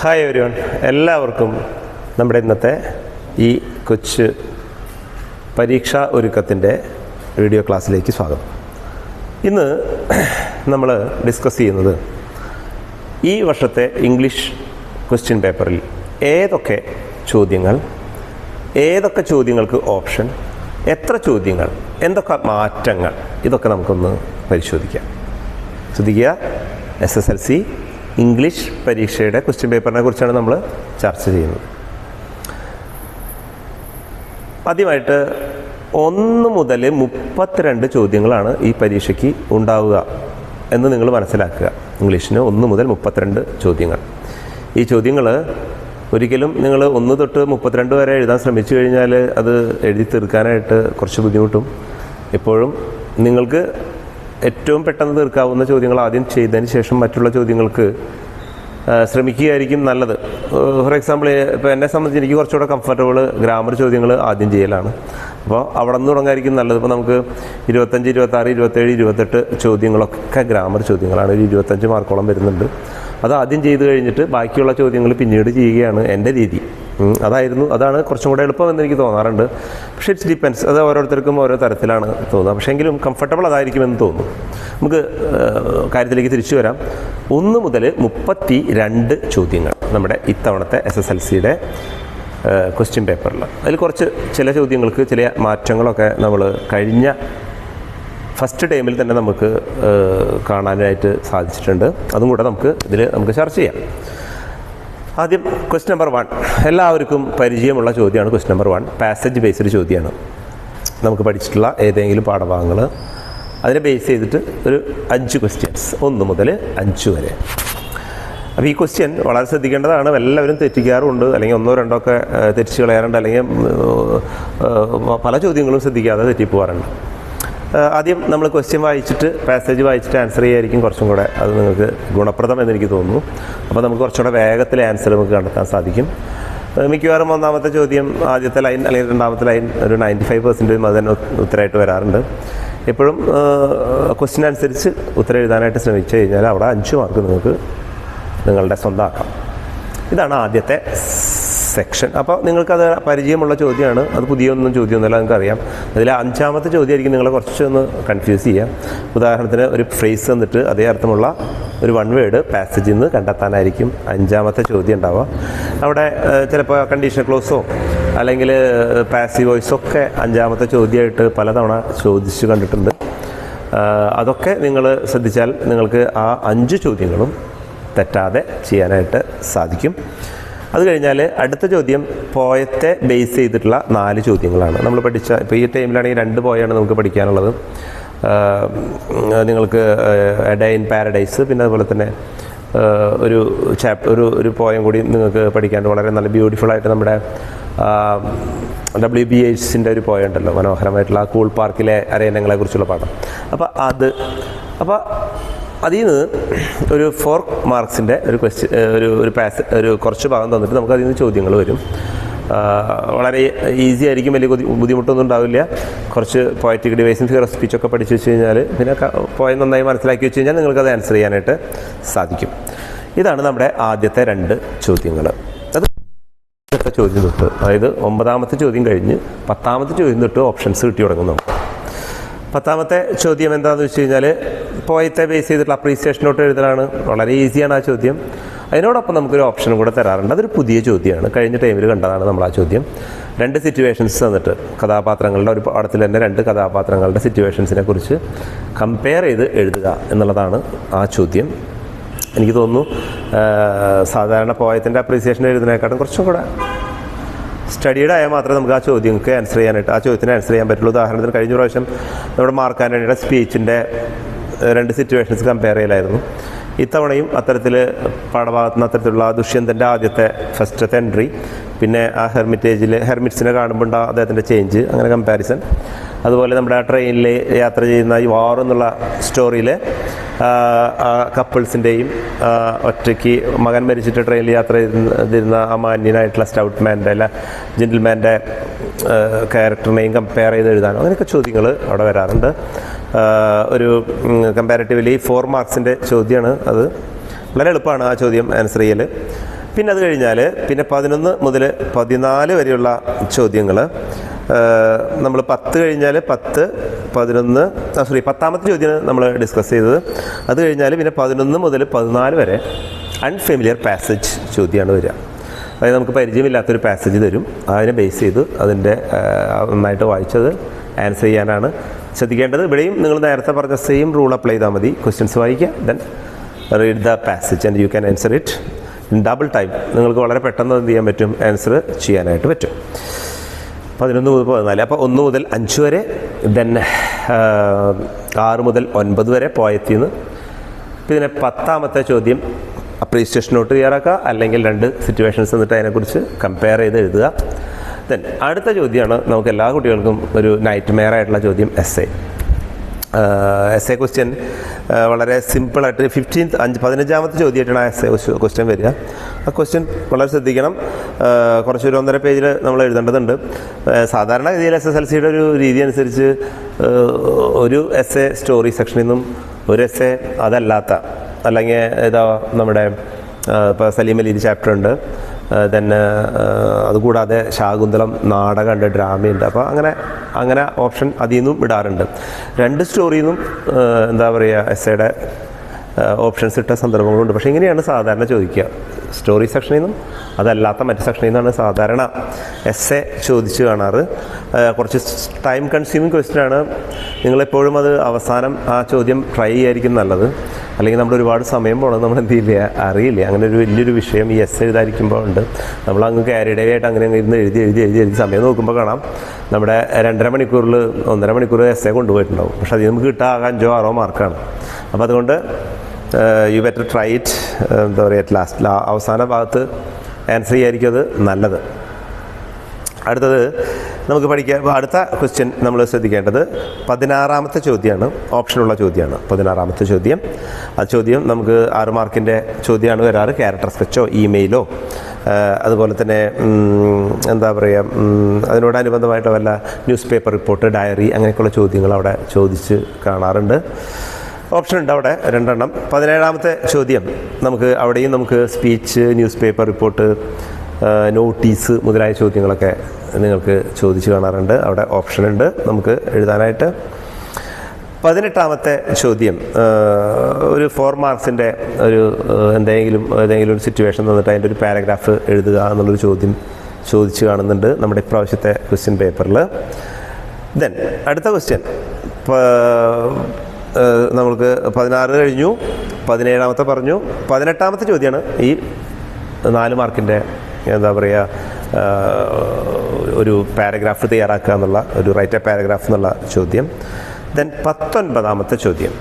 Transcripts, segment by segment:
Hi everyone എല്ലാവർക്കും നമ്മുടെ ഇന്നത്തെ ഈ കൊച്ച് പരീക്ഷാ ഒരുക്കത്തിന്റെ വീഡിയോ ക്ലാസ്സിലേക്ക് സ്വാഗതം. ഇന്ന് നമ്മൾ ഡിസ്കസ് ചെയ്യുന്നത് ഈ വർഷത്തെ ഇംഗ്ലീഷ് ക്വസ്റ്റ്യൻ പേപ്പറിൽ ഏതൊക്കെ ചോദ്യങ്ങൾ ഏതൊക്കെ ചോദ്യങ്ങൾക്ക് ഓപ്ഷൻ എത്ര ചോദ്യങ്ങൾ എന്തൊക്കെ മാറ്റങ്ങൾ ഇതൊക്കെ നമുക്കൊന്ന് പരിശോധിക്കാം. ശ്രദ്ധിക്കുക. S S L C English പരീക്ഷയുടെ ക്വസ്റ്റ്യൻ പേപ്പറിനെ കുറിച്ചാണ് നമ്മൾ ചർച്ച ചെയ്യുന്നത്. ആദ്യമായിട്ട് ഒന്ന് മുതൽ മുപ്പത്തിരണ്ട് ചോദ്യങ്ങളാണ് ഈ പരീക്ഷയ്ക്ക് ഉണ്ടാവുക എന്ന് നിങ്ങൾ മനസ്സിലാക്കുക. ഇംഗ്ലീഷിന് ഒന്ന് മുതൽ മുപ്പത്തിരണ്ട് ചോദ്യങ്ങൾ. ഈ ചോദ്യങ്ങൾ ഒരിക്കലും നിങ്ങൾ ഒന്ന് തൊട്ട് മുപ്പത്തിരണ്ട് വരെ എഴുതാൻ ശ്രമിച്ചു കഴിഞ്ഞാൽ അത് എഴുതി തീർക്കാനായിട്ട് കുറച്ച് ബുദ്ധിമുട്ടും. എപ്പോഴും നിങ്ങൾക്ക് ഏറ്റവും പെട്ടെന്ന് തീർക്കാവുന്ന ചോദ്യങ്ങൾ ആദ്യം ചെയ്തതിന് ശേഷം മറ്റുള്ള ചോദ്യങ്ങൾക്ക് ശ്രമിക്കുകയായിരിക്കും നല്ലത്. ഫോർ എക്സാമ്പിൾ ഇപ്പോൾ എന്നെ സംബന്ധിച്ച് എനിക്ക് കുറച്ചുകൂടെ കംഫർട്ടബിൾ ഗ്രാമർ ചോദ്യങ്ങൾ ആദ്യം ചെയ്യലാണ്. അപ്പോൾ അവിടെ നിന്ന് തുടങ്ങായിരിക്കും നല്ലത്. ഇപ്പോൾ നമുക്ക് ഇരുപത്തഞ്ച് ഇരുപത്താറ് ഇരുപത്തേഴ് ഇരുപത്തെട്ട് ചോദ്യങ്ങളൊക്കെ ഗ്രാമർ ചോദ്യങ്ങളാണ്. ഒരു ഇരുപത്തഞ്ച് മാർക്കോളം വരുന്നുണ്ട്. അത് ആദ്യം ചെയ്തു കഴിഞ്ഞിട്ട് ബാക്കിയുള്ള ചോദ്യങ്ങൾ പിന്നീട് ചെയ്യുകയാണ് എന്റെ രീതി. അതായിരുന്നു അതാണ് കുറച്ചും കൂടെ എളുപ്പമെന്ന് എനിക്ക് തോന്നാറുണ്ട്. പക്ഷേ ഇറ്റ്സ് ഡിപ്പെൻസ് അത് ഓരോരുത്തർക്കും ഓരോ തരത്തിലാണ് തോന്നുക. പക്ഷേ എങ്കിലും കംഫർട്ടബിൾ അതായിരിക്കുമെന്ന് തോന്നുന്നു നമുക്ക് കാര്യത്തിലേക്ക് തിരിച്ചു വരാം. ഒന്ന് മുതൽ മുപ്പത്തി രണ്ട് ചോദ്യങ്ങൾ നമ്മുടെ ഇത്തവണത്തെ എസ് എസ് എൽ സിയുടെ ക്വസ്റ്റ്യൻ പേപ്പറിൽ അതിൽ കുറച്ച് ചില ചോദ്യങ്ങൾക്ക് ചില മാറ്റങ്ങളൊക്കെ നമ്മൾ കഴിഞ്ഞ ഫസ്റ്റ് ടൈമിൽ തന്നെ നമുക്ക് കാണാനായിട്ട് സാധിച്ചിട്ടുണ്ട്. അതും കൂടെ നമുക്ക് ഇതിൽ നമുക്ക് ചർച്ച ചെയ്യാം. ആദ്യം ക്വസ്റ്റ്യൻ നമ്പർ വൺ എല്ലാവർക്കും പരിചയമുള്ള ചോദ്യമാണ് question number one passage based ചോദ്യമാണ്. നമുക്ക് പഠിച്ചിട്ടുള്ള ഏതെങ്കിലും പാഠഭാഗങ്ങൾ അതിനെ ബേസ് ചെയ്തിട്ട് ഒരു അഞ്ച് ക്വസ്റ്റ്യൻസ് ഒന്ന് മുതൽ അഞ്ച് വരെ. അപ്പോൾ ഈ ക്വസ്റ്റ്യൻ വളരെ ശ്രദ്ധിക്കേണ്ടതാണ്. എല്ലാവരും തെറ്റിക്കാറുണ്ട്. അല്ലെങ്കിൽ ഒന്നോ രണ്ടോ ഒക്കെ തെറ്റിച്ച് കളയാറുണ്ട്. അല്ലെങ്കിൽ പല ചോദ്യങ്ങളും ശ്രദ്ധിക്കാതെ തെറ്റിപ്പോകാറുണ്ട് ഏഹ്, ആദ്യം നമ്മൾ ക്വസ്റ്റ്യൻ വായിച്ചിട്ട് പാസേജ് വായിച്ചിട്ട് ആൻസർ ചെയ്യായിരിക്കും കുറച്ചും കൂടെ. അത് നിങ്ങൾക്ക് ഗുണപ്രദം എന്ന് എനിക്ക് തോന്നുന്നു. അപ്പോൾ നമുക്ക് കുറച്ചുകൂടെ വേഗത്തിൽ ആൻസർ നമുക്ക് കണ്ടെത്താൻ സാധിക്കും. മിക്കവാറും ഒന്നാമത്തെ ചോദ്യം ആദ്യത്തെ ലൈൻ അല്ലെങ്കിൽ രണ്ടാമത്തെ ലൈൻ ഒരു നയന്റി ഫൈവ് പെർസെന്റേജും തന്നെ ഉത്തരമായിട്ട് വരാറുണ്ട്. എപ്പോഴും ക്വസ്റ്റ്യൻ അനുസരിച്ച് ഉത്തരം എഴുതാനായിട്ട് ശ്രമിച്ചു കഴിഞ്ഞാൽ അവിടെ അഞ്ച് മാർക്ക് നിങ്ങൾക്ക് നിങ്ങളുടെ സ്വന്തമാക്കാം. ഇതാണ് ആദ്യത്തെ സെക്ഷൻ അപ്പോൾ നിങ്ങൾക്കത് പരിചയമുള്ള ചോദ്യമാണ്. അത് പുതിയൊന്നും ചോദ്യമൊന്നുമല്ല നിങ്ങൾക്ക് അറിയാം അതിൽ അഞ്ചാമത്തെ ചോദ്യമായിരിക്കും നിങ്ങളെ കുറച്ചൊന്ന് കൺഫ്യൂസ് ചെയ്യാം. ഉദാഹരണത്തിന് ഒരു ഫ്രേസ് തന്നിട്ട് അതേ അർത്ഥമുള്ള ഒരു വൺ വേഡ് പാസേജിൽ നിന്ന് കണ്ടെത്താനായിരിക്കും അഞ്ചാമത്തെ ചോദ്യം ഉണ്ടാവുക. അവിടെ ചിലപ്പോൾ കണ്ടീഷൻ ക്ലോസോ അല്ലെങ്കിൽ പാസീവ് വോയിസൊക്കെ അഞ്ചാമത്തെ ചോദ്യമായിട്ട് പലതവണ ചോദിച്ചു കണ്ടിട്ടുണ്ട്. അതൊക്കെ നിങ്ങൾ ശ്രദ്ധിച്ചാൽ നിങ്ങൾക്ക് ആ അഞ്ച് ചോദ്യങ്ങളും തെറ്റാതെ ചെയ്യാനായിട്ട് സാധിക്കും. അത് കഴിഞ്ഞാൽ അടുത്ത ചോദ്യം പോയത്തെ ബേസ് ചെയ്തിട്ടുള്ള നാല് ചോദ്യങ്ങളാണ്. നമ്മൾ പഠിച്ച ഇപ്പോൾ ഈ ടൈമിലാണെങ്കിൽ രണ്ട് പോയാണ് നമുക്ക് പഠിക്കാനുള്ളത്. നിങ്ങൾക്ക് ഡേ ഇൻ പാരഡൈസ് പിന്നെ അതുപോലെ തന്നെ ഒരു ചാപ്റ്റർ ഒരു ഒരു പോയം കൂടി നിങ്ങൾക്ക് പഠിക്കാൻ വളരെ നല്ല ബ്യൂട്ടിഫുൾ ആയിട്ട് നമ്മുടെ ഡബ്ല്യു ബി എച്ച്സിന്റെ ഒരു പോയം ഉണ്ടല്ലോ. മനോഹരമായിട്ടുള്ള ആ കൂൾ പാർക്കിലെ അരയന്നങ്ങളെ കുറിച്ചുള്ള പാഠം. അപ്പോൾ അത് അപ്പോൾ അതിൽ നിന്ന് ഒരു ഫോർ മാർക്സിന്റെ ഒരു ക്വസ്റ്റ്യൻ ഒരു ഒരു പാസ് ഒരു കുറച്ച് ഭാഗം തന്നിട്ട് നമുക്ക് അതിൽ നിന്ന് ചോദ്യങ്ങൾ വരും. വളരെ ഈസി ആയിരിക്കും വലിയ ബുദ്ധി- ബുദ്ധിമുട്ടൊന്നും ഉണ്ടാവില്ല. കുറച്ച് പോയറ്റിക് ഡിവൈസും ഫിഗർ സ്പീച്ചൊക്കെ പഠിച്ചു വെച്ച് കഴിഞ്ഞാൽ പിന്നെ പോയി നന്നായി മനസ്സിലാക്കി വെച്ച് കഴിഞ്ഞാൽ നിങ്ങൾക്കത് ആൻസർ ചെയ്യാനായിട്ട് സാധിക്കും. ഇതാണ് നമ്മുടെ ആദ്യത്തെ രണ്ട് ചോദ്യങ്ങൾ അത് ചോദ്യം തൊട്ട് അതായത് ഒമ്പതാമത്തെ ചോദ്യം കഴിഞ്ഞ് പത്താമത്തെ ചോദ്യം തൊട്ട് ഓപ്ഷൻസ് കിട്ടി തുടങ്ങുന്നു. പത്താമത്തെ ചോദ്യം എന്താണെന്ന് വെച്ച് കഴിഞ്ഞാൽ പോയത്തെ ബേസ് ചെയ്തിട്ടുള്ള അപ്രീസിയേഷൻ നോട്ട് എഴുതലാണ്. വളരെ ഈസിയാണ് ആ ചോദ്യം. അതിനോടൊപ്പം നമുക്കൊരു ഓപ്ഷൻ കൂടെ തരാറുണ്ട്. അതൊരു പുതിയ ചോദ്യമാണ്. കഴിഞ്ഞ ടൈമിൽ കണ്ടതാണ് നമ്മൾ ആ ചോദ്യം. രണ്ട് സിറ്റുവേഷൻസ് തന്നിട്ട് കഥാപാത്രങ്ങളുടെ ഒരു പാഠത്തിൽ തന്നെ രണ്ട് കഥാപാത്രങ്ങളുടെ സിറ്റുവേഷൻസിനെ കുറിച്ച് കമ്പയർ ചെയ്ത് എഴുതുക എന്നുള്ളതാണ് ആ ചോദ്യം. എനിക്ക് തോന്നുന്നു സാധാരണ പോയത്തിന്റെ അപ്രീസിയേഷൻ എഴുതുന്നതിനേക്കാളും കുറച്ചും കൂടെ സ്റ്റഡീഡ് ആയാൽ മാത്രമേ നമുക്ക് ആ ചോദ്യങ്ങൾക്ക് ആൻസർ ചെയ്യാനായിട്ട് ആ ചോദ്യത്തിന് ആൻസർ ചെയ്യാൻ പറ്റുള്ളൂ. ഉദാഹരണത്തിന് കഴിഞ്ഞ പ്രാവശ്യം നമ്മുടെ മാർക്ക് ആന്റണിയുടെ സ്പീച്ചിന്റെ രണ്ട് സിറ്റുവേഷൻസ് കമ്പയർ ചെയ്യലായിരുന്നു. ഇത്തവണയും അത്തരത്തിൽ പാഠഭാഗത്ത് നിന്ന് അത്തരത്തിലുള്ള ദുഷ്യന്തന്റെ ആദ്യത്തെ ഫസ്റ്റത്തെ എൻട്രി പിന്നെ ആ ഹെർമിറ്റേജിൽ ഹെർമിറ്റ്സിനെ കാണുമ്പോൾ ഉണ്ടാകും അദ്ദേഹത്തിന്റെ ചേഞ്ച് അങ്ങനെ കമ്പാരിസൺ അതുപോലെ നമ്മുടെ ആ ട്രെയിനിൽ യാത്ര ചെയ്യുന്ന ഈ വാർ എന്നുള്ള സ്റ്റോറിയിൽ കപ്പിൾസിന്റെയും ഒറ്റയ്ക്ക് മകൻ മരിച്ചിട്ട് ട്രെയിനിൽ യാത്ര ചെയ്തിരുന്ന ആ മാന്യനായിട്ടുള്ള സ്റ്റൗട്ട് മാന്റെ അല്ല ജെന്റിൽമാന്റെ ക്യാരക്ടറിനെയും കമ്പയർ ചെയ്ത് എഴുതാനോ അങ്ങനെയൊക്കെ ചോദ്യങ്ങൾ അവിടെ വരാറുണ്ട്. ഒരു കമ്പാരിറ്റീവ്ലി ഫോർ മാർക്സിന്റെ ചോദ്യമാണ് അത്. വളരെ എളുപ്പമാണ് ആ ചോദ്യം ആൻസർ ചെയ്യൽ പിന്നെ അത് കഴിഞ്ഞാൽ പിന്നെ പതിനൊന്ന് മുതൽ പതിനാല് വരെയുള്ള ചോദ്യങ്ങൾ നമ്മൾ പത്ത് കഴിഞ്ഞാൽ പത്ത് പതിനൊന്ന് സോറി പത്താമത്തെ ചോദ്യം നമ്മൾ ഡിസ്കസ് ചെയ്തത്. അത് കഴിഞ്ഞാൽ പിന്നെ പതിനൊന്ന് മുതൽ പതിനാല് വരെ അൺഫെമിലിയർ പാസേജ് ചോദ്യമാണ് വരിക. അതായത് നമുക്ക് പരിചയമില്ലാത്തൊരു പാസേജ് തരും. അതിനെ ബേസ് ചെയ്ത് അതിന്റെ നന്നായിട്ട് വായിച്ചത് ആൻസർ ചെയ്യാനാണ്. ശ്രദ്ധിക്കേണ്ടത്. ഇവിടെയും നിങ്ങൾ നേരത്തെ പറഞ്ഞ സെയിം റൂൾ അപ്ലൈ ചെയ്താൽ മതി. ക്വസ്റ്റ്യൻസ് വായിക്കുക then read the passage and you can answer it in double time നിങ്ങൾക്ക് വളരെ പെട്ടെന്ന് എന്ത് ചെയ്യാൻ പറ്റും? ആൻസർ ചെയ്യാനായിട്ട് പറ്റും. പതിനൊന്ന് മുതൽ പതിനാല്. അപ്പോൾ ഒന്ന് മുതൽ അഞ്ച് വരെ ദെൻ ആറ് മുതൽ ഒൻപത് വരെ പോയത്തിൽ നിന്ന് പിന്നെ പത്താമത്തെ ചോദ്യം അപ്രീസിയേഷൻ നോട്ട് തയ്യാറാക്കുക. അല്ലെങ്കിൽ രണ്ട് സിറ്റുവേഷൻസ് എന്നിട്ട് അതിനെക്കുറിച്ച് കമ്പയർ ചെയ്ത് എഴുതുക. ദെൻ അടുത്ത ചോദ്യമാണ് നമുക്ക് എല്ലാ കുട്ടികൾക്കും ഒരു നൈറ്റ് മെയർ ആയിട്ടുള്ള ചോദ്യം S A S A question വളരെ സിമ്പിളായിട്ട് ഫിഫ്റ്റീൻത്ത് അഞ്ച് പതിനഞ്ചാമത്തെ ചോദ്യമായിട്ടാണ് ആ എസ് എ ക്വസ്റ്റ്യൻ വരിക. ആ ക്വസ്റ്റ്യൻ വളരെ ശ്രദ്ധിക്കണം. കുറച്ചൊരു ഒന്നര പേജിൽ നമ്മൾ എഴുതേണ്ടതുണ്ട്. സാധാരണ ഗതിയിൽ എസ് എസ് എൽ സിയുടെ ഒരു രീതി അനുസരിച്ച് ഒരു എസ് എ സ്റ്റോറി സെക്ഷനിൽ നിന്നും ഒരു എസ് എ അതല്ലാത്ത അല്ലെങ്കിൽ ഇതാ നമ്മുടെ ഇപ്പോൾ സലീം അലി ചാപ്റ്റർ ഉണ്ട്. ദെൻ അതുകൂടാതെ ശാകുന്തളം നാടകമുണ്ട് ഡ്രാമയുണ്ട്. അപ്പോൾ അങ്ങനെ അങ്ങനെ ഓപ്ഷൻ അതിൽ നിന്നും ഇടാറുണ്ട്. രണ്ട് സ്റ്റോറിയിൽ നിന്നും എന്താ പറയുക എസ്സയുടെ ഓപ്ഷൻസ് ഇട്ട സന്ദർഭങ്ങളുണ്ട്. പക്ഷേ ഇങ്ങനെയാണ് സാധാരണ ചോദിക്കുക. സ്റ്റോറി സെക്ഷനിൽ നിന്നും അതല്ലാത്ത മറ്റ് സെക്ഷനിൽ നിന്നാണ് സാധാരണ എസ് എ ചോദിച്ച് കാണാറ്. കുറച്ച് ടൈം കൺസ്യൂമിങ് ക്വസ്റ്റ്യൻ ആണ്. നിങ്ങളെപ്പോഴും അത് അവസാനം ആ ചോദ്യം ട്രൈ ചെയ്യായിരിക്കും നല്ലത്. അല്ലെങ്കിൽ നമ്മൾ ഒരുപാട് സമയം പോകണം നമ്മൾ എന്ത് ചെയ്യില്ല? അറിയില്ല? അങ്ങനെ ഒരു വലിയൊരു വിഷയം ഈ എസ് എഴുതാതിരിക്കുമ്പോൾ ഉണ്ട്. നമ്മൾ അങ്ങ് ക്യാരിഡേ ആയിട്ട് അങ്ങനെ അങ്ങ് ഇരുന്ന് എഴുതി എഴുതി എഴുതി എഴുതി സമയം നോക്കുമ്പോൾ കാണാം. നമ്മുടെ രണ്ടര മണിക്കൂറിൽ ഒന്നര മണിക്കൂർ എസ് എ കൊണ്ടുപോയിട്ടുണ്ടാവും. പക്ഷേ അത് നമുക്ക് കിട്ടുക അഞ്ചോ ആറോ മാർക്കാണ് അപ്പോൾ അതുകൊണ്ട് യു ബെറ്റർ ട്രൈ ഇറ്റ് എന്താ പറയുക അറ്റ് ലാസ്റ്റ് അവസാന ഭാഗത്ത് ആൻസർ ചെയ്യായിരിക്കും അത് നല്ലത്. അടുത്തത് നമുക്ക് അപ്പോൾ അടുത്ത ക്വസ്റ്റ്യൻ നമ്മൾ ശ്രദ്ധിക്കേണ്ടത് പതിനാറാമത്തെ ചോദ്യമാണ് ഓപ്ഷനുള്ള ചോദ്യമാണ് പതിനാറാമത്തെ ചോദ്യം. ആ ചോദ്യം നമുക്ക് ആറ് മാർക്കിന്റെ ചോദ്യമാണ് വരാറ്. ക്യാരക്ടർ സ്കെച്ചോ ഇമെയിലോ അതുപോലെ തന്നെ എന്താ പറയുക അതിനോടനുബന്ധമായിട്ട് വല്ല ന്യൂസ് പേപ്പർ റിപ്പോർട്ട് ഡയറി അങ്ങനെയൊക്കെയുള്ള ചോദ്യങ്ങൾ അവിടെ ചോദിച്ച് കാണാറുണ്ട്. ഓപ്ഷൻ ഉണ്ട് അവിടെ രണ്ടെണ്ണം. പതിനേഴാമത്തെ ചോദ്യം. നമുക്ക് അവിടെയും നമുക്ക് speech newspaper report notice മുതലായ ചോദ്യങ്ങളൊക്കെ നിങ്ങൾക്ക് ചോദിച്ചു കാണാറുണ്ട്. അവിടെ ഓപ്ഷൻ ഉണ്ട്. നമുക്ക് എഴുതാനായിട്ട്. പതിനെട്ടാമത്തെ ചോദ്യം. ഒരു ഫോർ മാർക്സിന്റെ ഒരു എന്തെങ്കിലും ഏതെങ്കിലും ഒരു സിറ്റുവേഷൻ തന്നിട്ട് അതിന്റെ ഒരു പാരഗ്രാഫ് എഴുതുക എന്നുള്ളൊരു ചോദ്യം ചോദിച്ചു കാണുന്നുണ്ട് നമ്മുടെ ഇപ്രാവശ്യത്തെ ക്വസ്റ്റ്യൻ പേപ്പറിൽ ദെൻ അടുത്ത ക്വസ്റ്റ്യൻ നമ്മൾക്ക് പതിനാറ് കഴിഞ്ഞു. പതിനേഴാമത്തെ പറഞ്ഞു. പതിനെട്ടാമത്തെ ചോദ്യമാണ് ഈ നാല് മാർക്കിന്റെ എന്താ പറയുക ഒരു പാരഗ്രാഫ് തയ്യാറാക്കുക എന്നുള്ള ഒരു റൈറ്റ് എ പാരഗ്രാഫ് എന്നുള്ള ചോദ്യം. ദെൻ പത്തൊൻപതാമത്തെ ചോദ്യം.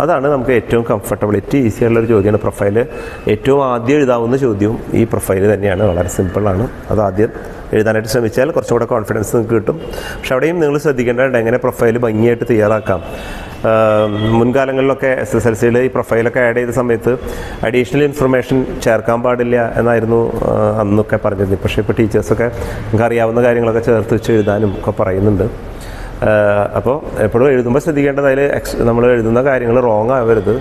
അതാണ് നമുക്ക് ഏറ്റവും കംഫർട്ടബിലിറ്റി ഈസി ഒരു ചോദ്യമാണ് പ്രൊഫൈൽ ഏറ്റവും ആദ്യം എഴുതാവുന്ന ചോദ്യവും ഈ പ്രൊഫൈൽ തന്നെയാണ്. വളരെ സിമ്പിളാണ് അത് ആദ്യം എഴുതാനായിട്ട് ശ്രമിച്ചാൽ കുറച്ചും കൂടെ കോൺഫിഡൻസ് നിങ്ങൾക്ക് കിട്ടും. പക്ഷെ അവിടെയും നിങ്ങൾ ശ്രദ്ധിക്കേണ്ടത് എങ്ങനെ പ്രൊഫൈൽ ഭംഗിയായിട്ട് തയ്യാറാക്കാം. മുൻകാലങ്ങളിലൊക്കെ എസ് എസ് എൽ സിയിൽ ഈ പ്രൊഫൈലൊക്കെ ആഡ് ചെയ്ത സമയത്ത് അഡീഷണൽ ഇൻഫർമേഷൻ ചേർക്കാൻ പാടില്ല എന്നായിരുന്നു അന്നൊക്കെ പറഞ്ഞത് പക്ഷേ ഇപ്പോൾ ടീച്ചേഴ്സൊക്കെ നിങ്ങൾക്ക് അറിയാവുന്ന കാര്യങ്ങളൊക്കെ ചേർത്ത് വെച്ച് എഴുതാനും ഒക്കെ പറയുന്നുണ്ട്. അപ്പോൾ എപ്പോഴും എഴുതുമ്പോൾ ശ്രദ്ധിക്കേണ്ടത് അതിൽ എക്സ് നമ്മൾ എഴുതുന്ന കാര്യങ്ങൾ റോങ് ആവരുത്.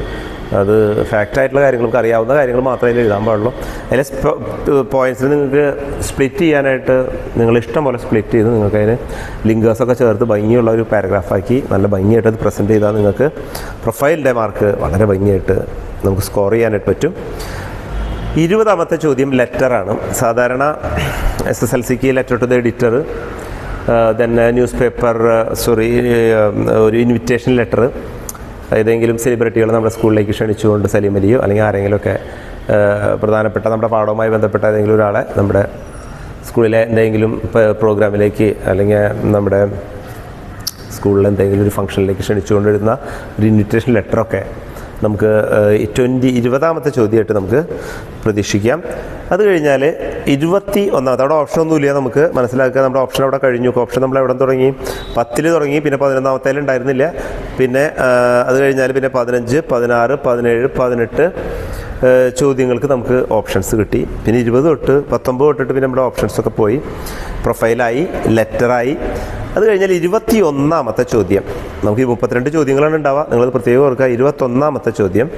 അത് ഫാക്റ്റ് ആയിട്ടുള്ള കാര്യങ്ങൾ നമുക്ക് അറിയാവുന്ന കാര്യങ്ങൾ മാത്രമേ എഴുതാൻ പാടുള്ളൂ. അതിലെ പോയിന്റ്സിൽ നിങ്ങൾക്ക് സ്പ്ലിറ്റ് ചെയ്യാനായിട്ട് നിങ്ങൾ ഇഷ്ടം പോലെ സ്പ്ലിറ്റ് ചെയ്ത് നിങ്ങൾക്ക് അതിന് ലിങ്കേഴ്സൊക്കെ ചേർത്ത് ഭംഗിയുള്ള ഒരു പാരഗ്രാഫാക്കി നല്ല ഭംഗിയായിട്ട് അത് പ്രസന്റ് ചെയ്താൽ നിങ്ങൾക്ക് പ്രൊഫൈലിന്റെ മാർക്ക് വളരെ ഭംഗിയായിട്ട് നമുക്ക് സ്കോർ ചെയ്യാനായിട്ട് പറ്റും. ഇരുപതാമത്തെ ചോദ്യം ലെറ്ററാണ് സാധാരണ എസ് എസ് എൽ സിക്ക് letter to the editor then newspaper sorry ഒരു ഇൻവിറ്റേഷൻ ലെറ്റർ ഏതെങ്കിലും സെലിബ്രിറ്റികൾ നമ്മുടെ സ്കൂളിലേക്ക് ക്ഷണിച്ചുകൊണ്ട് സലീം അലിയോ അല്ലെങ്കിൽ ആരെങ്കിലുമൊക്കെ പ്രധാനപ്പെട്ട നമ്മുടെ പാഠവുമായി ബന്ധപ്പെട്ട ഏതെങ്കിലും ഒരാളെ നമ്മുടെ സ്കൂളിലെ എന്തെങ്കിലും പ്രോഗ്രാമിലേക്ക് അല്ലെങ്കിൽ നമ്മുടെ സ്കൂളിൽ എന്തെങ്കിലും ഒരു ഫംഗ്ഷനിലേക്ക് ക്ഷണിച്ചുകൊണ്ടിരുന്ന ഒരു ഇൻവിറ്റേഷൻ ലെറ്ററൊക്കെ നമുക്ക് ട്വന്റി ഇരുപതാമത്തെ ചോദ്യമായിട്ട് നമുക്ക് പ്രതീക്ഷിക്കാം. അത് കഴിഞ്ഞാൽ ഇരുപത്തി ഒന്നാമത്തെ അവിടെ ഓപ്ഷൻ ഒന്നുമില്ല നമുക്ക് മനസ്സിലാക്കുക. നമ്മുടെ ഓപ്ഷൻ അവിടെ കഴിഞ്ഞു. ഓപ്ഷൻ നമ്മൾ എവിടെ തുടങ്ങി? പത്തിൽ തുടങ്ങി പിന്നെ പതിനൊന്നാമത്തേൽ ഉണ്ടായിരുന്നില്ല. പിന്നെ അത് കഴിഞ്ഞാൽ പിന്നെ പതിനഞ്ച് പതിനാറ് പതിനേഴ് പതിനെട്ട് ചോദ്യങ്ങൾക്ക് നമുക്ക് ഓപ്ഷൻസ് കിട്ടി. പിന്നെ ഇരുപത് തൊട്ട് പത്തൊമ്പത് തൊട്ടിട്ട് പിന്നെ നമ്മുടെ ഓപ്ഷൻസൊക്കെ പോയി. പ്രൊഫൈലായി ലെറ്ററായി അത് കഴിഞ്ഞാൽ ഇരുപത്തി ഒന്നാമത്തെ ചോദ്യം. നമുക്ക് ഈ മുപ്പത്തിരണ്ട് ചോദ്യങ്ങളാണ് ഉണ്ടാവുക. നിങ്ങൾ പ്രത്യേകം ഓർക്കുക. ഇരുപത്തൊന്നാമത്തെ ചോദ്യം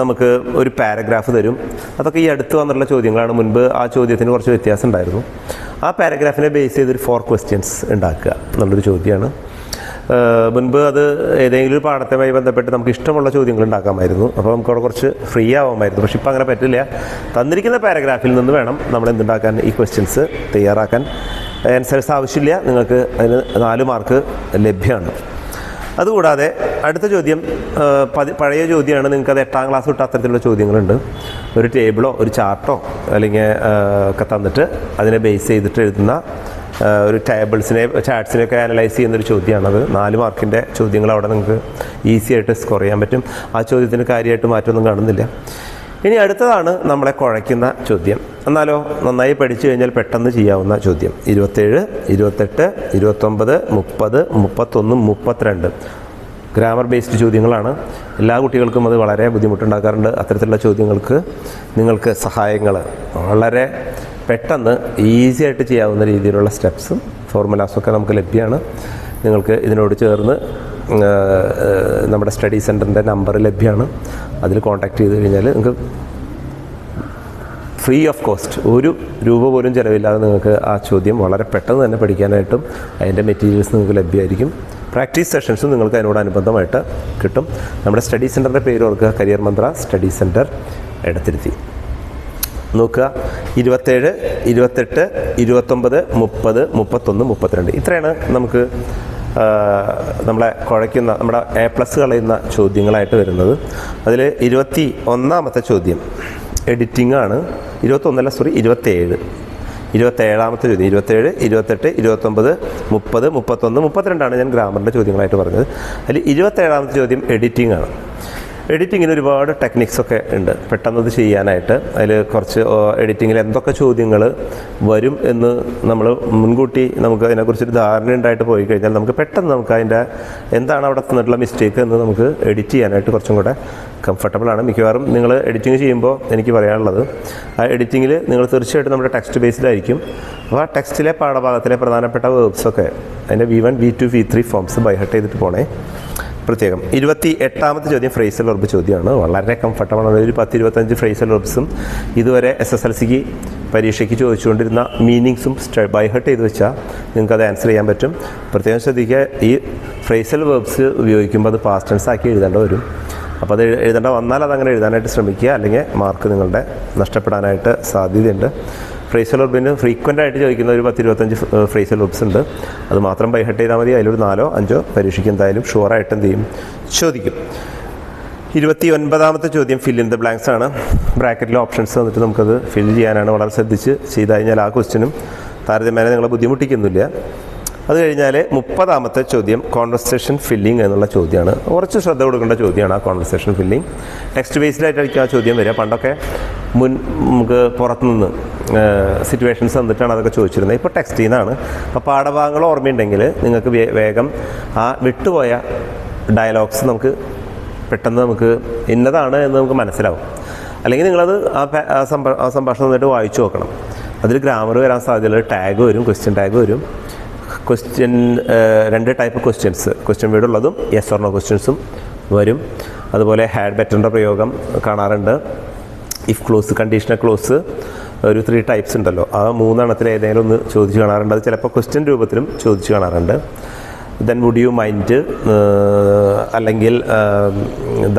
നമുക്ക് ഒരു പാരഗ്രാഫ് തരും. അതൊക്കെ ഈ അടുത്ത് വന്നിട്ടുള്ള ചോദ്യങ്ങളാണ്. മുൻപ് ആ ചോദ്യത്തിന് കുറച്ച് വ്യത്യാസം ഉണ്ടായിരുന്നു. ആ പാരഗ്രാഫിനെ ബേസ് ചെയ്തൊരു ഫോർ ക്വസ്റ്റ്യൻസ് ഉണ്ടാക്കുക എന്നുള്ളൊരു ചോദ്യമാണ്. മുൻപ് അത് ഏതെങ്കിലും ഒരു പാഠത്തുമായി ബന്ധപ്പെട്ട് നമുക്ക് ഇഷ്ടമുള്ള ചോദ്യങ്ങൾ ഉണ്ടാക്കാമായിരുന്നു. അപ്പോൾ നമുക്ക് അവിടെ കുറച്ച് ഫ്രീ ആവാമായിരുന്നു. പക്ഷെ ഇപ്പോൾ അങ്ങനെ പറ്റില്ല. തന്നിരിക്കുന്ന പാരഗ്രാഫിൽ നിന്ന് വേണം നമ്മൾ എന്തുണ്ടാക്കാൻ ഈ ക്വസ്റ്റ്യൻസ് തയ്യാറാക്കാൻ. ആൻസേഴ്സ് ആവശ്യമില്ല. നിങ്ങൾക്ക് അതിന് നാല് മാർക്ക് ലഭ്യമാണ്. അതുകൂടാതെ അടുത്ത ചോദ്യം പതി പഴയ ചോദ്യമാണ്. നിങ്ങൾക്ക് അത് എട്ടാം ക്ലാസ് തൊട്ട് അത്തരത്തിലുള്ള ചോദ്യങ്ങളുണ്ട്. ഒരു ടേബിളോ ഒരു ചാർട്ടോ അല്ലെങ്കിൽ ഒക്കെ തന്നിട്ട് അതിനെ ബേസ് ചെയ്തിട്ട് എഴുതുന്ന ഒരു ടേബിൾസിനെ ചാർട്ട്സിനെയൊക്കെ അനലൈസ് ചെയ്യുന്നൊരു ചോദ്യമാണത്. നാല് മാർക്കിന്റെ ചോദ്യങ്ങൾ അവിടെ നിങ്ങൾക്ക് ഈസി ആയിട്ട് സ്കോർ ചെയ്യാൻ പറ്റും. ആ ചോദ്യത്തിന് കാര്യമായിട്ട് മാറ്റമൊന്നും കാണുന്നില്ല. ഇനി അടുത്തതാണ് നമ്മളെ കുഴയ്ക്കുന്ന ചോദ്യം. എന്നാലോ നന്നായി പഠിച്ചു കഴിഞ്ഞാൽ പെട്ടെന്ന് ചെയ്യാവുന്ന ചോദ്യം. ഇരുപത്തേഴ് ഇരുപത്തെട്ട് ഇരുപത്തൊമ്പത് മുപ്പത് മുപ്പത്തൊന്ന് മുപ്പത്തിരണ്ട്. ഗ്രാമർ ബേസ്ഡ് ചോദ്യങ്ങളാണ്. എല്ലാ കുട്ടികൾക്കും അത് വളരെ ബുദ്ധിമുട്ടുണ്ടാക്കാറുണ്ട്. അത്തരത്തിലുള്ള ചോദ്യങ്ങൾക്ക് നിങ്ങൾക്ക് സഹായങ്ങൾ വളരെ പെട്ടെന്ന് ഈസി ആയിട്ട് ചെയ്യാവുന്ന രീതിയിലുള്ള സ്റ്റെപ്സും ഫോർമുലാസൊക്കെ നമുക്ക് ലഭ്യമാണ് നിങ്ങൾക്ക് ഇതിനോട് ചേർന്ന് നമ്മുടെ സ്റ്റഡി സെന്ററിന്റെ നമ്പർ ലഭ്യമാണ് അതിൽ കോൺടാക്ട് ചെയ്ത് കഴിഞ്ഞാൽ നിങ്ങൾക്ക് ഫ്രീ ഓഫ് കോസ്റ്റ് ഒരു രൂപ പോലും ചിലവില്ലാതെ നിങ്ങൾക്ക് ആ ചോദ്യം വളരെ പെട്ടെന്ന് തന്നെ പഠിക്കാനായിട്ടും അതിന്റെ മെറ്റീരിയൽസ് നിങ്ങൾക്ക് ലഭ്യമായിരിക്കും. പ്രാക്ടീസ് സെഷൻസും നിങ്ങൾക്ക് അതിനോടനുബന്ധമായിട്ട് കിട്ടും. നമ്മുടെ സ്റ്റഡി സെന്ററിന്റെ പേര് ഓർക്കുക. കരിയർ മന്ത്ര സ്റ്റഡി സെന്റർ എടുത്തിരുത്തി. നോക്കുക. ഇരുപത്തേഴ് ഇരുപത്തെട്ട് ഇരുപത്തൊമ്പത് മുപ്പത് മുപ്പത്തൊന്ന് മുപ്പത്തിരണ്ട്. ഇത്രയാണ് നമുക്ക് നമ്മളെ കുഴയ്ക്കുന്ന നമ്മുടെ എ പ്ലസ് കളയുന്ന ചോദ്യങ്ങളായിട്ട് വരുന്നത്. അതിൽ ഇരുപത്തി ഒന്നാമത്തെ ചോദ്യം എഡിറ്റിംഗ് ആണ്. ഇരുപത്തൊന്നല്ല സോറി ഇരുപത്തേഴ്. ഇരുപത്തേഴാമത്തെ ചോദ്യം ഇരുപത്തേഴ് ഇരുപത്തെട്ട് ഇരുപത്തൊമ്പത് മുപ്പത് മുപ്പത്തൊന്ന് മുപ്പത്തിരണ്ടാണ് ഞാൻ ഗ്രാമറിന്റെ ചോദ്യങ്ങളായിട്ട് പറഞ്ഞത്. അതിൽ ഇരുപത്തേഴാമത്തെ ചോദ്യം എഡിറ്റിംഗ് ആണ്. എഡിറ്റിങ്ങിന് ഒരുപാട് ടെക്നിക്സ് ഒക്കെ ഉണ്ട്. പെട്ടെന്ന് അത് ചെയ്യാനായിട്ട്. അതിൽ കുറച്ച് എഡിറ്റിങ്ങിൽ എന്തൊക്കെ ചോദ്യങ്ങൾ വരും എന്ന് നമ്മൾ മുൻകൂട്ടി നമുക്ക് അതിനെക്കുറിച്ചൊരു ധാരണ ഉണ്ടായിട്ട് പോയി കഴിഞ്ഞാൽ നമുക്ക് പെട്ടെന്ന് നമുക്ക് അതിന്റെ എന്താണ് അവിടെ തന്നിട്ടുള്ള മിസ്റ്റേക്ക് എന്ന് നമുക്ക് എഡിറ്റ് ചെയ്യാനായിട്ട് കുറച്ചും കൂടെ കംഫർട്ടബിൾ ആണ്. മിക്കവാറും നിങ്ങൾ എഡിറ്റിംഗ് ചെയ്യുമ്പോൾ എനിക്ക് പറയാനുള്ളത് ആ എഡിറ്റിങ്ങിൽ നിങ്ങൾ തീർച്ചയായിട്ടും നമ്മുടെ ടെക്സ്റ്റ് ബേസ്ഡായിരിക്കും അപ്പോൾ ആ ടെക്സ്റ്റിലെ പാഠഭാഗത്തിലെ പ്രധാനപ്പെട്ട വേർബ്സൊക്കെ അതിന്റെ V one V two V three forms by heart ചെയ്തിട്ട് പോണേ. പ്രത്യേകം. ഇരുപത്തി എട്ടാമത്തെ ചോദ്യം ഫ്രേസൽ ഉറപ്പ് ചോദ്യമാണ്. വളരെ കംഫർട്ടബിൾ ആണ്. ഒരു പത്ത് ഇരുപത്തഞ്ച് ഫ്രേസൽ വെർബ്സും ഇതുവരെ എസ് എസ് എൽ സിക്ക് പരീക്ഷയ്ക്ക് ചോദിച്ചുകൊണ്ടിരുന്ന മീനിങ്സും ബൈ ബൈഹട്ട് ചെയ്ത് വെച്ചാൽ നിങ്ങൾക്ക് അത് ആൻസർ ചെയ്യാൻ പറ്റും. പ്രത്യേകം ശ്രദ്ധിക്കുക ഈ ഫ്രേസൽ വെർബ്സ് ഉപയോഗിക്കുമ്പോൾ അത് പാസ്റ്റ് ടെൻസ് ആക്കി എഴുതേണ്ട വരും. അപ്പോൾ അത് എഴു- എഴുതേണ്ട വന്നാൽ അതങ്ങനെ എഴുതാനായിട്ട് ശ്രമിക്കുക. അല്ലെങ്കിൽ മാർക്ക് നിങ്ങളുടെ നഷ്ടപ്പെടാനായിട്ട് സാധ്യതയുണ്ട്. ഫ്രേസൽ വെർബിന് ഫ്രീക്വന്റ് ആയിട്ട് ചോദിക്കുന്ന ഒരു പത്തിരുപത്തഞ്ച് ഫ്രേസൽ വെർബ്സ് ഉണ്ട്. അത് മാത്രം ബൈഹട്ട് ചെയ്താൽ മതി. അതിലൊരു നാലോ അഞ്ചോ പരീക്ഷയ്ക്ക് എന്തായാലും ഷുവറായിട്ട് എന്ത് ചെയ്യും? ചോദിക്കും. ഇരുപത്തി ഒൻപതാമത്തെ ചോദ്യം ഫിൽ ഇൻ ദ ബ്ലാങ്ക്സ് ആണ്. ബ്രാക്കറ്റിലെ ഓപ്ഷൻസ് വന്നിട്ട് നമുക്കത് ഫിൽ ചെയ്യാനാണ്. വളരെ ശ്രദ്ധിച്ച് ചെയ്ത് കഴിഞ്ഞാൽ ആ ക്വസ്റ്റ്യനും താരതമ്യേന നിങ്ങളെ ബുദ്ധിമുട്ടിക്കുന്നില്ല. അത് കഴിഞ്ഞാൽ മുപ്പതാമത്തെ ചോദ്യം കോൺവെർസേഷൻ ഫില്ലിംഗ് എന്നുള്ള ചോദ്യമാണ്. കുറച്ച് ശ്രദ്ധ കൊടുക്കേണ്ട ചോദ്യമാണ് ആ കോൺവെർസേഷൻ ഫില്ലിംഗ് ടെക്സ്റ്റ് ബേസ്ഡ് ആയിട്ടായിരിക്കും ആ ചോദ്യം വരിക. പണ്ടൊക്കെ മുൻ നമുക്ക് പുറത്തുനിന്ന് സിറ്റുവേഷൻസ് വന്നിട്ടാണ് അതൊക്കെ ചോദിച്ചിരുന്നത്. ഇപ്പോൾ ടെക്സ്റ്റിൽ നിന്നാണ് അപ്പോൾ പാഠഭാഗങ്ങൾ ഓർമ്മയുണ്ടെങ്കിൽ നിങ്ങൾക്ക് വേഗം ആ വിട്ടുപോയ ഡയലോഗ്സ് നമുക്ക് പെട്ടെന്ന് നമുക്ക് ഇന്നതാണ് എന്ന് നമുക്ക് മനസ്സിലാവും. അല്ലെങ്കിൽ നിങ്ങളത് ആ സംഭാഷണം വന്നിട്ട് വായിച്ചു നോക്കണം. അതിൽ ഗ്രാമർ വരാൻ സാധ്യതയുള്ള ടാഗ് വരും ക്വസ്റ്റ്യൻ ടാഗ് വരും. ക്വസ്റ്റ്യൻ രണ്ട് ടൈപ്പ് ക്വസ്റ്റ്യൻസ് ക്വസ്റ്റ്യൻ വീടുള്ളതും യെസ് ഓർണോ ക്വസ്റ്റ്യൻസും വരും. അതുപോലെ ഹാഡ് ബെറ്ററിന്റെ പ്രയോഗം കാണാറുണ്ട്. ഇഫ് ക്ലോസ് കണ്ടീഷണൽ ക്ലോസ് ഒരു ത്രീ ടൈപ്സ് ഉണ്ടല്ലോ. ആ മൂന്നെണ്ണത്തിൽ ഏതെങ്കിലും ഒന്ന് ചോദിച്ചു കാണാറുണ്ട്. അത് ചിലപ്പോൾ ക്വസ്റ്റ്യൻ രൂപത്തിലും ചോദിച്ചു കാണാറുണ്ട്. ദെൻ വുഡ് യു മൈൻഡ് അല്ലെങ്കിൽ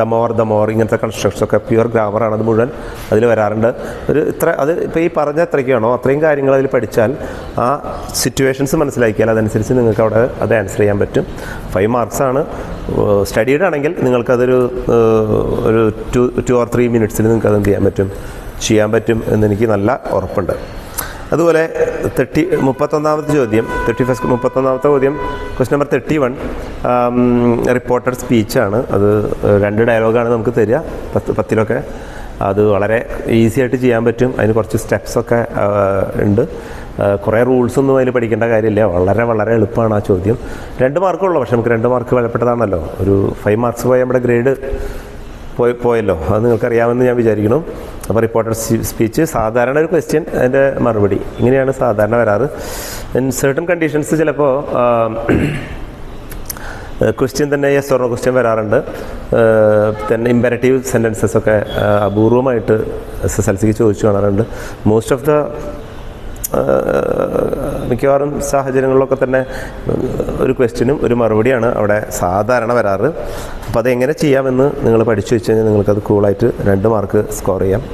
ദ മോർ ദ മോർ ഇങ്ങനത്തെ കൺസ്ട്രക്ഷൻസ് ഒക്കെ പ്യുവർ ഗ്രാമറാണ് അത് മുഴുവൻ അതിൽ വരാറുണ്ട്. ഒരു ഇത്ര അത് ഇപ്പോൾ ഈ പറഞ്ഞ എത്രയ്ക്കാണോ അത്രയും കാര്യങ്ങൾ അതിൽ പഠിച്ചാൽ ആ സിറ്റുവേഷൻസ് മനസ്സിലാക്കിയാൽ അതനുസരിച്ച് നിങ്ങൾക്ക് അവിടെ അത് ആൻസർ ചെയ്യാൻ പറ്റും. ഫൈവ് മാർക്സാണ് സ്റ്റഡീഡ് ആണെങ്കിൽ നിങ്ങൾക്കതൊരു ഒരു ടു ടു ഓർ ത്രീ മിനിറ്റ്സിൽ നിങ്ങൾക്ക് അത് ചെയ്യാൻ പറ്റും? ചെയ്യാൻ പറ്റും എന്നെനിക്ക് നല്ല ഉറപ്പുണ്ട്. അതുപോലെ തേർട്ടി മുപ്പത്തൊന്നാമത്തെ ചോദ്യം തേർട്ടി ഫസ്റ്റ് മുപ്പത്തൊന്നാമത്തെ ചോദ്യം quest number thirty one reported സ്പീച്ചാണ് അത് രണ്ട് ഡയലോഗാണ് നമുക്ക് തരിക. പത്ത് പത്തിലൊക്കെ അത് വളരെ ഈസി ആയിട്ട് ചെയ്യാൻ പറ്റും. അതിന് കുറച്ച് സ്റ്റെപ്സൊക്കെ ഉണ്ട്. കുറേ റൂൾസ് ഒന്നും അതിൽ പഠിക്കേണ്ട കാര്യമില്ല. വളരെ വളരെ എളുപ്പമാണ് ആ ചോദ്യം. രണ്ട് മാർക്കുള്ളൂ പക്ഷെ നമുക്ക് രണ്ട് മാർക്ക് വിലപ്പെട്ടതാണല്ലോ. ഒരു ഫൈവ് മാർക്സ് പോയാൽ നമ്മുടെ ഗ്രേഡ് പോയി പോയല്ലോ. അത് നിങ്ങൾക്കറിയാമെന്ന് ഞാൻ വിചാരിക്കണം അപ്പോൾ റിപ്പോർട്ടർ സ്പീച്ച് സാധാരണ ഒരു ക്വസ്റ്റ്യൻ അതിന്റെ മറുപടി. ഇങ്ങനെയാണ് സാധാരണ വരാറ്. ഇൻ സർട്ടൺ കണ്ടീഷൻസ് ചിലപ്പോൾ ക്വസ്റ്റ്യൻ തന്നെ യെസ് ഓർണോ ക്വസ്റ്റ്യൻ വരാറുണ്ട്. തന്നെ ഇമ്പരറ്റീവ് സെന്റൻസസ് ഒക്കെ അപൂർവമായിട്ട് എസ് എസ് എൽ സിക്ക് ചോദിച്ചു കാണാറുണ്ട്. മോസ്റ്റ് ഓഫ് ദ മിക്കവാറും സാഹചര്യങ്ങളിലൊക്കെ തന്നെ ഒരു ക്വസ്റ്റ്യനും ഒരു മറുപടിയാണ് അവിടെ സാധാരണ വരാറ്. അപ്പോൾ അതെങ്ങനെ ചെയ്യാമെന്ന് നിങ്ങൾ പഠിച്ചു വെച്ച് കഴിഞ്ഞാൽ നിങ്ങൾക്കത് കൂളായിട്ട് രണ്ട് മാർക്ക് സ്കോർ ചെയ്യാം.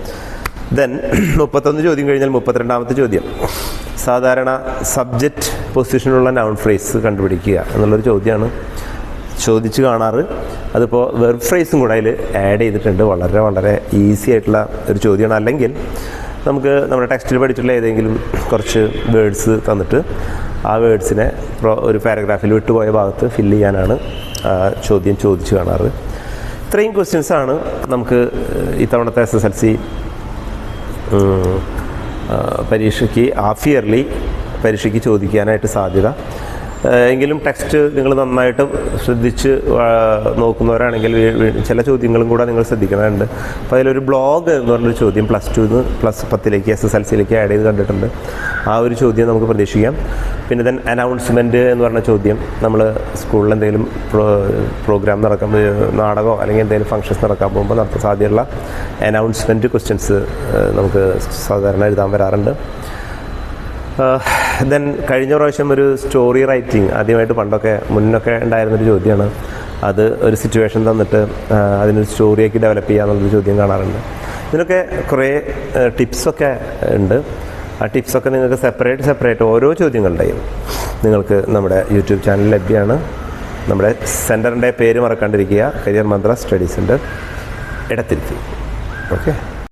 ദെൻ മുപ്പത്തൊന്ന് ചോദ്യം കഴിഞ്ഞാൽ മുപ്പത്തിരണ്ടാമത്തെ ചോദ്യം. സാധാരണ സബ്ജക്റ്റ് പൊസിഷനുള്ള നൗൺ ഫ്രേസ് കണ്ടുപിടിക്കുക എന്നുള്ളൊരു ചോദ്യമാണ് ചോദിച്ച് കാണാറ്. അതിപ്പോൾ വെർബ് ഫ്രേസും കൂടെ അതിൽ ആഡ് ചെയ്തിട്ടുണ്ട്. വളരെ വളരെ ഈസി ആയിട്ടുള്ള ഒരു ചോദ്യമാണ്. അല്ലെങ്കിൽ നമുക്ക് നമ്മുടെ ടെക്സ്റ്റിൽ പഠിച്ചിട്ടുള്ള ഏതെങ്കിലും കുറച്ച് വേർഡ്സ് തന്നിട്ട് ആ വേർഡ്സിനെ ഒരു പാരഗ്രാഫിൽ വിട്ടുപോയ ഭാഗത്ത് ഫില്ല് ചെയ്യാനാണ് ചോദ്യം ചോദിച്ചു കാണാറ്. ഇത്രയും ക്വസ്റ്റ്യൻസാണ് നമുക്ക് ഇത്തവണത്തെ എസ് എസ് എൽ സി പരീക്ഷയ്ക്ക് ഹാഫ് ഇയർലി പരീക്ഷയ്ക്ക് ചോദിക്കാനായിട്ട് സാധ്യത. എങ്കിലും ടെക്സ്റ്റ് നിങ്ങൾ നന്നായിട്ട് ശ്രദ്ധിച്ച് നോക്കുന്നവരാണെങ്കിൽ ചില ചോദ്യങ്ങളും കൂടെ നിങ്ങൾ ശ്രദ്ധിക്കുന്നുണ്ട്. അപ്പോൾ അതിലൊരു ബ്ലോഗ് എന്ന് പറഞ്ഞൊരു ചോദ്യം പ്ലസ് ടുന്ന് പ്ലസ് പത്തിലേക്ക് എസ് എസ് എൽ സിയിലേക്ക് ആഡ് ചെയ്ത് കണ്ടിട്ടുണ്ട്. ആ ഒരു ചോദ്യം നമുക്ക് പ്രതീക്ഷിക്കാം. പിന്നെ ദെൻ അനൗൺസ്മെന്റ് എന്ന് പറഞ്ഞ ചോദ്യം നമ്മൾ സ്കൂളിൽ എന്തെങ്കിലും പ്രോ പ്രോഗ്രാം നടക്കാൻ നാടകമോ അല്ലെങ്കിൽ എന്തെങ്കിലും ഫങ്ഷൻസ് നടക്കാൻ പോകുമ്പോൾ നടത്താൻ സാധ്യതയുള്ള അനൗൺസ്മെന്റ് ക്വസ്റ്റ്യൻസ് നമുക്ക് സാധാരണ എഴുതാൻ വരാറുണ്ട്. ദെൻ കഴിഞ്ഞ പ്രാവശ്യം ഒരു സ്റ്റോറി റൈറ്റിംഗ് ആദ്യമായിട്ട് പണ്ടൊക്കെ മുന്നൊക്കെ ഉണ്ടായിരുന്നൊരു ചോദ്യമാണ് അത് ഒരു സിറ്റുവേഷൻ തന്നിട്ട് അതിനൊരു സ്റ്റോറിയൊക്കെ ഡെവലപ്പ് ചെയ്യുക എന്നുള്ളൊരു ചോദ്യം കാണാറുണ്ട്. ഇതിനൊക്കെ കുറേ ടിപ്സൊക്കെ ഉണ്ട്. ആ ടിപ്സൊക്കെ നിങ്ങൾക്ക് സെപ്പറേറ്റ് സെപ്പറേറ്റ് ഓരോ ചോദ്യങ്ങളുടെയും നിങ്ങൾക്ക് നമ്മുടെ യൂട്യൂബ് ചാനൽ ലഭ്യമാണ്. നമ്മുടെ സെന്ററിന്റെ പേര് മറക്കാണ്ടിരിക്കുക. കരിയർ മന്ത്ര സ്റ്റഡി സെന്റർ ഇടത്തിരുത്തി. ഓക്കെ